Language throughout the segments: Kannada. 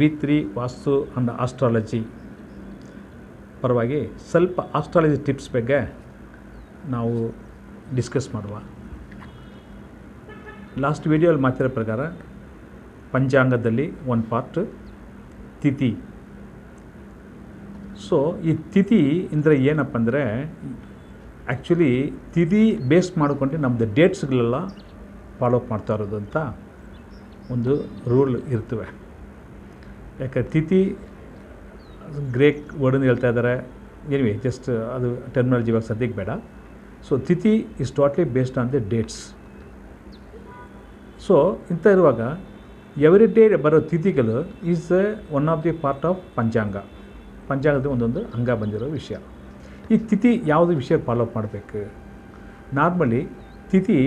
B three Vastu and astrology ಪರವಾಗಿ ಸ್ವಲ್ಪ ಆಸ್ಟ್ರಾಲಜಿ ಟಿಪ್ಸ್ ಬಗ್ಗೆ ನಾವು ಡಿಸ್ಕಸ್ ಮಾಡುವ. ಲಾಸ್ಟ್ ವಿಡಿಯೋಲಿ ಮಾತಿರೋ ಪ್ರಕಾರ ಪಂಚಾಂಗದಲ್ಲಿ ಒಂದು ಪಾರ್ಟ್ ತಿಥಿ. ಸೊ ಈ ತಿಥಿ ಅಂದರೆ ಏನಪ್ಪ ಅಂದರೆ ಆ್ಯಕ್ಚುಲಿ ತಿಥಿ ಬೇಸ್ ಮಾಡಿಕೊಂಡು ನಮ್ಮದು ಡೇಟ್ಸ್ಗಳೆಲ್ಲ ಫಾಲೋ ಮಾಡ್ತಾ ಇರೋದು ಅಂತ ಒಂದು ರೂಲ್ ಇರ್ತವೆ. ಯಾಕೆ ತಿಥಿ, ಗ್ರೇಕ್ ವರ್ಡನ್ನು ಹೇಳ್ತಾ ಇದ್ದಾರೆ. ಎನಿವೆ ಜಸ್ಟ್ ಅದು ಟರ್ಮಿನಾಲಜಿ ಇವಾಗ ಸದ್ಯಕ್ಕೆ ಬೇಡ. So tithi is totally based on the dates so ಇಂಥ ಇರುವಾಗ ಎವ್ರಿ ಡೇ ಬರೋ ತಿಥಿಗಳು is one of the part of panchanga ಪಂಚಾಂಗದ ಒಂದೊಂದು ಅಂಗ ಬಂದಿರೋ ವಿಷಯ. ಈ ತಿಥಿ ಯಾವುದು ವಿಷಯ ಫಾಲೋ ಅಪ್ ಮಾಡಬೇಕು? ನಾರ್ಮಲಿ ತಿಥಿ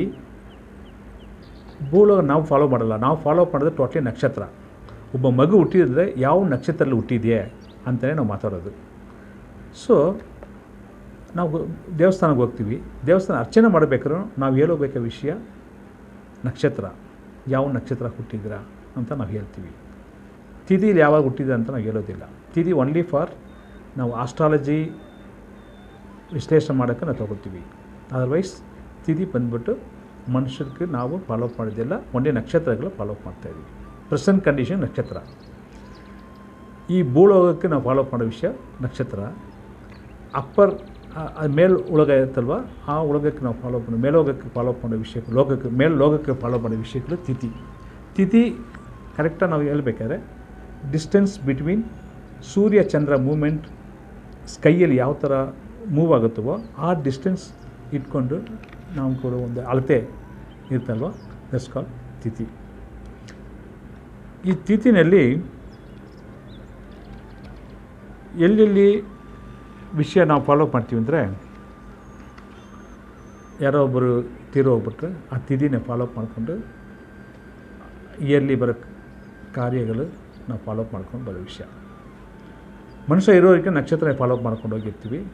ಭೂಲೋಕ ನಾವು ಫಾಲೋ ಮಾಡಲ್ಲ. ನಾವು ಫಾಲೋ ಅಪ್ ಮಾಡೋದು ಟೋಟ್ಲಿ ನಕ್ಷತ್ರ. ಒಬ್ಬ ಮಗು ಹುಟ್ಟಿದ್ರೆ ಯಾವ ನಕ್ಷತ್ರದಲ್ಲಿ ಹುಟ್ಟಿದೆಯೇ ಅಂತಲೇ ನಾವು ಮಾತಾಡೋದು. ಸೊ ನಾವು ದೇವಸ್ಥಾನಕ್ಕೆ ಹೋಗ್ತೀವಿ. ದೇವಸ್ಥಾನ ಅರ್ಚನೆ ಮಾಡಬೇಕಾದ್ರೂ ನಾವು ಹೇಳೋಬೇಕ ವಿಷಯ, ನಕ್ಷತ್ರ. ಯಾವ ನಕ್ಷತ್ರ ಹುಟ್ಟಿದ್ರ ಅಂತ ನಾವು ಹೇಳ್ತೀವಿ. ತಿಥಿಲಿ ಯಾವಾಗ ಹುಟ್ಟಿದೆ ಅಂತ ನಾವು ಹೇಳೋದಿಲ್ಲ. ತಿಥಿ ಓನ್ಲಿ ಫಾರ್ ನಾವು ಆಸ್ಟ್ರಾಲಜಿ ವಿಶ್ಲೇಷಣೆ ಮಾಡೋಕ್ಕೆ ನಾವು ತೊಗೊಳ್ತೀವಿ. ಅದರ್ವೈಸ್ ತಿಥಿ ಬಂದ್ಬಿಟ್ಟು ಮನುಷ್ಯರಿಗೆ ನಾವು ಫಾಲೋಅಪ್ ಮಾಡೋದಿಲ್ಲ. ಒಂದೇ ನಕ್ಷತ್ರಗಳು ಫಾಲೋಅಪ್ ಮಾಡ್ತಾಯಿದ್ದೀವಿ ಪ್ರೆಸೆಂಟ್ ಕಂಡೀಷನ್ ನಕ್ಷತ್ರ ಈ ಭೂಲೋಕಕ್ಕೆ ನಾವು ಫಾಲೋ ಅಪ್ ಮಾಡೋ ವಿಷಯ ನಕ್ಷತ್ರ ಅಪ್ಪರ್ ಮೇಲ್ ಉಳಗ ಇರುತ್ತಲ್ವ, ಆ ಉಳಗಕ್ಕೆ ನಾವು ಫಾಲೋ ಮಾಡೋ, ಮೇಲೋಗಕ್ಕೆ ಫಾಲೋ ಅಪ್ ಮಾಡೋ ವಿಷಯ ಲೋಕಕ್ಕೆ, ಮೇಲ್ ಲೋಕಕ್ಕೆ ಫಾಲೋ ಮಾಡೋ ವಿಷಯಗಳು ತಿಥಿ. ತಿಥಿ ಕರೆಕ್ಟಾಗಿ ನಾವು ಹೇಳ್ಬೇಕಾದ್ರೆ distance between Surya Chandra movement ಸ್ಕೈಯಲ್ಲಿ ಯಾವ ಥರ ಮೂವ್ ಆಗುತ್ತವೋ ಆ ಡಿಸ್ಟೆನ್ಸ್ ಇಟ್ಕೊಂಡು ನಾವು ಕೂಡ ಒಂದು ಅಳತೆ ಇರ್ತಲ್ವ ದಟ್ಸ್ ಕಾಲ್ ತಿಥಿ. ಈ ತೀತಿನಲ್ಲಿ ಎಲ್ಲೆಲ್ಲಿ ವಿಷಯ ನಾವು ಫಾಲೋ ಮಾಡ್ತೀವಿ ಅಂದರೆ ಯಾರೋ ಒಬ್ಬರು ತೀರೋಗ್ಬಿಟ್ರೆ ಆ ತಿಥಿನ ಫಾಲೋ ಅಪ್ ಮಾಡಿಕೊಂಡು ಇಯರ್ಲಿ ಬರೋ ಕಾರ್ಯಗಳು ನಾವು ಫಾಲೋ ಅಪ್ ಮಾಡ್ಕೊಂಡು ಬರೋ ವಿಷಯ. ಮನುಷ್ಯ ಇರೋರಿಗೆ ನಕ್ಷತ್ರ ಫಾಲೋಅಪ್ ಮಾಡ್ಕೊಂಡು ಹೋಗಿರ್ತೀವಿ.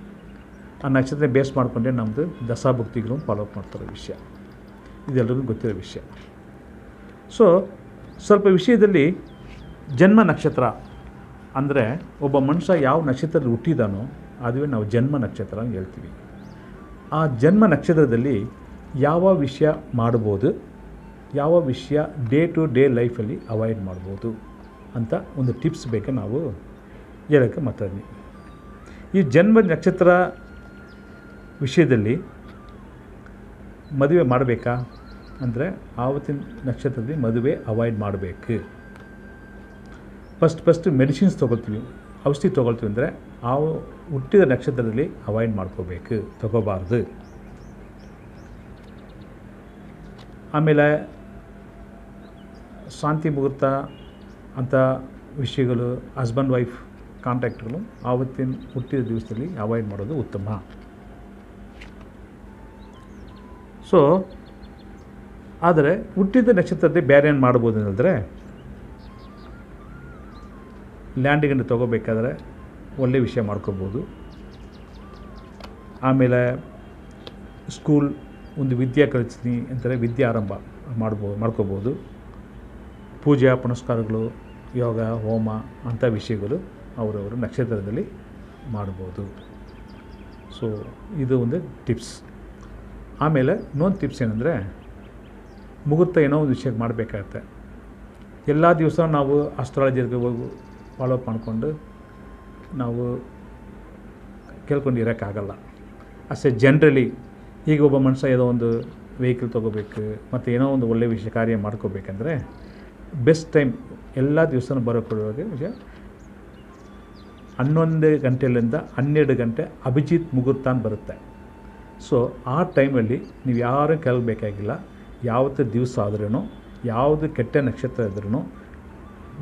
ಆ ನಕ್ಷತ್ರ ಬೇಸ್ ಮಾಡಿಕೊಂಡೇ ನಮ್ಮದು ದಸಾಭಕ್ತಿಗಳು ಫಾಲೋ ಅಪ್ ಮಾಡ್ತಾರೋ ವಿಷಯ. ಇದೆಲ್ಲರಿಗೂ ಗೊತ್ತಿರೋ ವಿಷಯ. ಸೊ ಸ್ವಲ್ಪ ವಿಷಯದಲ್ಲಿ ಜನ್ಮ ನಕ್ಷತ್ರ ಅಂದರೆ ಒಬ್ಬ ಮನುಷ್ಯ ಯಾವ ನಕ್ಷತ್ರದಲ್ಲಿ ಹುಟ್ಟಿದಾನೋ ಅದುವೇ ನಾವು ಜನ್ಮ ನಕ್ಷತ್ರ ಅಂತ ಹೇಳ್ತೀವಿ. ಆ ಜನ್ಮ ನಕ್ಷತ್ರದಲ್ಲಿ ಯಾವ ವಿಷಯ ಮಾಡ್ಬೋದು, ಯಾವ ವಿಷಯ ಡೇ ಟು ಡೇ ಲೈಫಲ್ಲಿ ಅವಾಯ್ಡ್ ಮಾಡ್ಬೋದು ಅಂತ ಒಂದು ಟಿಪ್ಸ್ ಬೇಕು ನಾವು ಹೇಳೋಕ್ಕೆ ಮಾತಾಡಿ ಈ ಜನ್ಮ ನಕ್ಷತ್ರ ವಿಷಯದಲ್ಲಿ ಮದುವೆ ಮಾಡಬೇಕಾ? ಅಂದರೆ ಆವತ್ತಿನ ನಕ್ಷತ್ರದಲ್ಲಿ ಮದುವೆ ಅವಾಯ್ಡ್ ಮಾಡಬೇಕು. ಫಸ್ಟ್ ಫಸ್ಟ್ ಮೆಡಿಸಿನ್ಸ್ ತೊಗೊಳ್ತೀವಿ. ಔಷಧಿ ತೊಗೊಳ್ತೀವಿ ಅಂದರೆ ಆ ಹುಟ್ಟಿದ ನಕ್ಷತ್ರದಲ್ಲಿ ಅವಾಯ್ಡ್ ಮಾಡ್ಕೋಬೇಕು, ತಗೋಬಾರ್ದು. ಆಮೇಲೆ ಶಾಂತಿ ಮುಹೂರ್ತ ಅಂಥ ವಿಷಯಗಳು ಹಸ್ಬೆಂಡ್ ವೈಫ್ ಕಾಂಟ್ಯಾಕ್ಟ್ಗಳು ಆವತ್ತಿನ ಹುಟ್ಟಿದ ದಿವಸದಲ್ಲಿ ಅವಾಯ್ಡ್ ಮಾಡೋದು ಉತ್ತಮ. ಸೊ ಆದರೆ ಹುಟ್ಟಿದ ನಕ್ಷತ್ರದಲ್ಲಿ ಬೇರೆ ಏನು ಮಾಡ್ಬೋದು ಅಂದರೆ ಲ್ಯಾಂಡಿಗನ್ನು ತೊಗೋಬೇಕಾದ್ರೆ ಒಳ್ಳೆ ವಿಷಯ ಮಾಡ್ಕೋಬೋದು. ಆಮೇಲೆ ಸ್ಕೂಲ್ ಒಂದು ವಿದ್ಯೆ ಕಲಿಸ್ತೀನಿ ಅಂತಾರೆ, ವಿದ್ಯೆ ಆರಂಭ ಮಾಡ್ಬೋದು ಮಾಡ್ಕೋಬೋದು. ಪೂಜೆ, ಪುನಸ್ಕಾರಗಳು, ಯೋಗ, ಹೋಮ ಅಂಥ ವಿಷಯಗಳು ಅವರವರು ನಕ್ಷತ್ರದಲ್ಲಿ ಮಾಡ್ಬೋದು. ಸೊ ಇದು ಒಂದು ಟಿಪ್ಸ್ ಆಮೇಲೆ ಇನ್ನೊಂದು ಟಿಪ್ಸ್ ಏನಂದರೆ ಮುಹೂರ್ತ ಏನೋ ಒಂದು ವಿಷಯಕ್ಕೆ ಮಾಡಬೇಕಾಗತ್ತೆ. ಎಲ್ಲ ದಿವಸ ನಾವು ಅಸ್ಟ್ರಾಲಜಿಗೆ ಹೋಗಿ ಫಾಲೋ ಅಪ್ ಮಾಡಿಕೊಂಡು ನಾವು ಕೇಳ್ಕೊಂಡಿರೋಕ್ಕಾಗಲ್ಲ ಅಷ್ಟೇ ಜನ್ರಲಿ ಈಗ ಒಬ್ಬ ಮನುಷ್ಯ ಏನೋ ಒಂದು ವೆಹಿಕಲ್ ತೊಗೋಬೇಕು, ಮತ್ತು ಏನೋ ಒಂದು ಒಳ್ಳೆಯ ವಿಷಯ, ಕಾರ್ಯ ಮಾಡ್ಕೋಬೇಕಂದ್ರೆ ಬೆಸ್ಟ್ ಟೈಮ್ ಎಲ್ಲ ದಿವಸನೂ ಬರೋ ಕೊಡುವಾಗ ವಿಷಯ ಹನ್ನೊಂದು ಗಂಟೆಯಿಂದ ಹನ್ನೆರಡು ಗಂಟೆ ಅಭಿಜಿತ್ ಮುಹೂರ್ತ ಬರುತ್ತೆ. ಸೊ ಆ ಟೈಮಲ್ಲಿ ನೀವು ಯಾರೂ ಕೇಳಬೇಕಾಗಿಲ್ಲ. ಯಾವತ್ತು ದಿವಸ ಆದ್ರೂ ಯಾವುದು ಕೆಟ್ಟ ನಕ್ಷತ್ರ ಇದ್ರೂ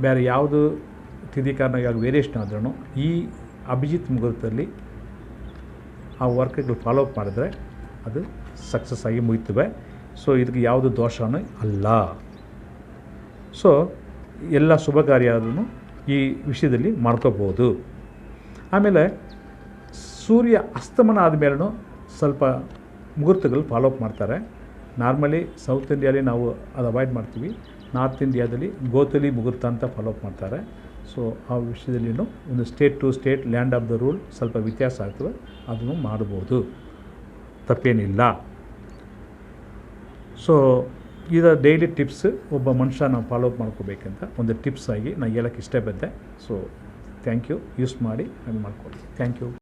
ಬೇರೆ ಯಾವುದು ತಿಥಿ ಕಾರಣ ವೇರಿಯೇಷನ್ ಆದ್ರೂ ಈ ಅಭಿಜಿತ್ ಮುಹೂರ್ತದಲ್ಲಿ ಆ ವರ್ಕ್ಗಳು ಫಾಲೋ ಅಪ್ ಮಾಡಿದ್ರೆ ಅದು ಸಕ್ಸಸ್ ಆಗಿ ಮುಗಿತವೆ. ಸೊ ಇದಕ್ಕೆ ಯಾವುದು ದೋಷವೂ ಅಲ್ಲ. ಸೊ ಎಲ್ಲ ಶುಭ ಕಾರ್ಯ ಆದ್ರೂ ಈ ವಿಷಯದಲ್ಲಿ ಮಾಡ್ಕೋಬೋದು. ಆಮೇಲೆ ಸೂರ್ಯ ಅಸ್ತಮನ ಆದಮೇಲೂ ಸ್ವಲ್ಪ ಮುಹೂರ್ತಗಳು ಫಾಲೋ ಅಪ್ ಮಾಡ್ತಾರೆ. ನಾರ್ಮಲಿ ಸೌತ್ ಇಂಡಿಯಾಲಿ ನಾವು ಅದು ಅವಾಯ್ಡ್ ಮಾಡ್ತೀವಿ. ನಾರ್ತ್ ಇಂಡಿಯಾದಲ್ಲಿ ಗೋತಲಿ ಮುಗುರ್ತ ಅಂತ ಫಾಲೋ ಅಪ್ ಮಾಡ್ತಾರೆ. ಸೊ ಆ ವಿಷಯದಲ್ಲಿನು ಒಂದು state to state land of the rule ಸ್ವಲ್ಪ ವ್ಯತ್ಯಾಸ ಆಗ್ತದೆ. ಅದನ್ನು ಮಾಡ್ಬೋದು. ತಪ್ಪೇನಿಲ್ಲ. ಸೊ ಇದ ಡೈಲಿ ಟಿಪ್ಸ್ ಒಬ್ಬ ಮನುಷ್ಯ ನಾವು ಫಾಲೋ ಅಪ್ ಮಾಡ್ಕೋಬೇಕಂತ ಒಂದು ಟಿಪ್ಸ್ ಆಗಿ ನಾನು ಹೇಳೋಕ್ಕೆ ಇಷ್ಟಪಟ್ಟೆ. ಸೊ ಥ್ಯಾಂಕ್ ಯು ಯೂಸ್ ಮಾಡಿ ಹಂಗೆ ಮಾಡ್ಕೊಳ್ಳಿ ಥ್ಯಾಂಕ್ ಯು